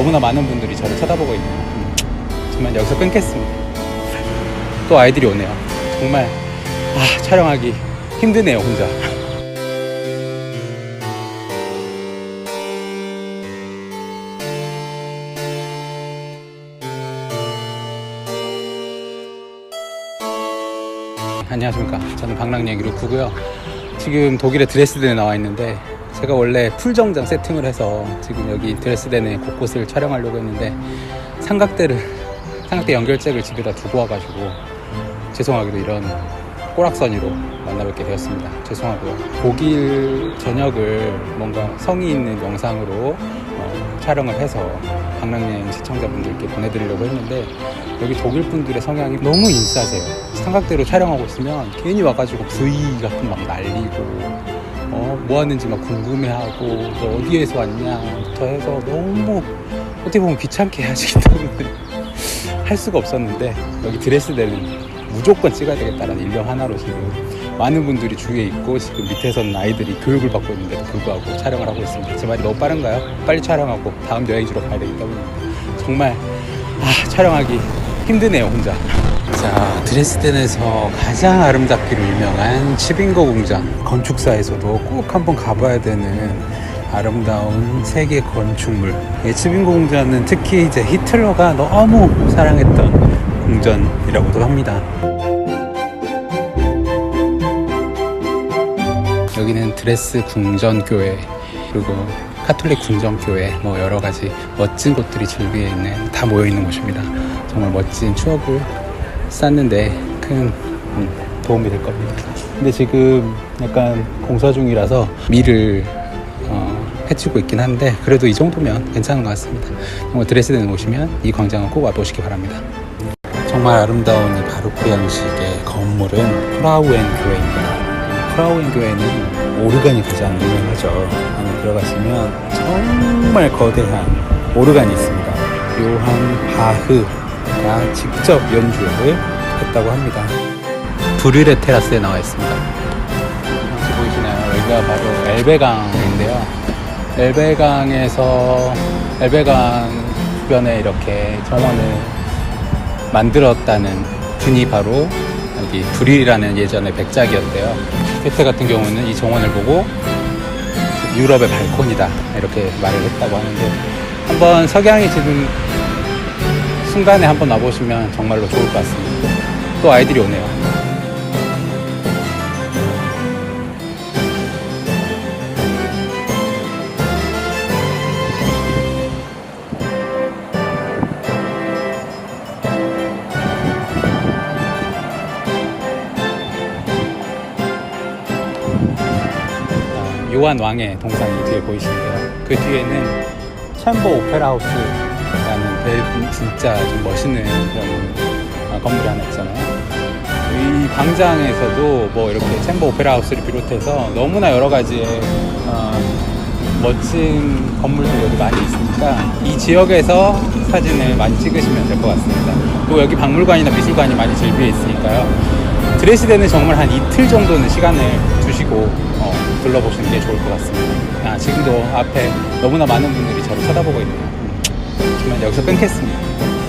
너무나 많은 분들이 저를 쳐다보고 있네요. 음, 정말 여기서 끊겠습니다. 또 아이들이 오네요. 정말 아, 촬영하기 힘드네요, 혼자. 안녕하십니까. 저는 방랑여행 루크고요. 지금 독일의 드레스덴에 나와 있는데 제가 원래 풀정장 세팅을 해서 지금 여기 드레스덴의 곳곳을 촬영하려고 했는데 삼각대를 삼각대 연결잭을 집에다 두고 와가지고 죄송하게도 이런 꼬락서니로 만나뵙게 되었습니다. 죄송하고요. 독일 저녁을 뭔가 성의 있는 영상으로 어, 촬영을 해서 방랑여행 시청자분들께 보내드리려고 했는데 여기 독일 분들의 성향이 너무 인싸세요. 삼각대로 촬영하고 있으면 괜히 와가지고 V 같은 막 날리고 어, 뭐 하는지 막 궁금해하고 너 어디에서 왔냐부터 해서 너무 어떻게 보면 귀찮게 하시기 때문에 할 수가 없었는데 여기 드레스대는 무조건 찍어야 되겠다라는 일념 하나로 지금 많은 분들이 주위에 있고 지금 밑에서는 아이들이 교육을 받고 있는데도 불구하고 촬영을 하고 있습니다. 제 말이 너무 빠른가요? 빨리 촬영하고 다음 여행지로 가야 되기 때문에 정말 아, 촬영하기 힘드네요 혼자. 자 드레스덴에서 가장 아름답기로 유명한 치빙고 공장 건축사에서도 꼭 한번 가봐야 되는 아름다운 세계 건축물. 이 치빙고 공장은 특히 이제 히틀러가 너무 사랑했던 궁전이라고도 합니다. 여기는 드레스 궁전교회 그리고 카톨릭 궁전교회 뭐 여러 가지 멋진 곳들이 줄비에 있는 다 모여 있는 곳입니다. 정말 멋진 추억을 쌓는데 큰 음, 도움이 될 겁니다. 근데 지금 약간 공사 중이라서 밀을 어, 해치고 있긴 한데 그래도 이 정도면 괜찮은 것 같습니다. 정말 드레스덴 오시면 이 광장은 꼭 와보시기 바랍니다. 정말 아름다운 이 바로크 양식의 건물은 프라우엔 교회입니다. 프라우엔 교회는 오르간이 가장 유명하죠. 안에 들어가시면 정말 거대한 오르간이 있습니다. 요한 바흐 가 직접 연주를 했다고 합니다. 브르레 테라스에 나와 있습니다. 혹시 보이시나요? 여기가 바로 엘베강인데요. 엘베강에서 엘베강 주변에 이렇게 정원을 만들었다는 분이 바로 여기 브릴이라는 예전의 백작이었대요. 페테 같은 경우는 이 정원을 보고 유럽의 발콘이다 이렇게 말을 했다고 하는데 한번 석양이 지금 순간에 한번 와보시면 정말로 좋을 것 같습니다. 또 아이들이 오네요. 아, 요한 왕의 동상이 뒤에 보이시는데요. 그 뒤에는 챔버 오페라 하우스라는 벨 진짜 좀 멋있는 그런 아, 건물이 하나 있잖아요. 이 광장에서도 뭐 이렇게 챔버 오페라 하우스를 비롯해서 너무나 여러 가지의 어, 멋진 건물들이 여기 많이 있으니까 이 지역에서 사진을 많이 찍으시면 될 것 같습니다. 또 여기 박물관이나 미술관이 많이 즐비해 있으니까요. 드레스덴은 정말 한 이틀 정도는 시간을 주시고 어, 둘러보시는 게 좋을 것 같습니다. 아, 지금도 앞에 너무나 많은 분들이 저를 쳐다보고 있네요. 음, 정말 여기서 끊겠습니다.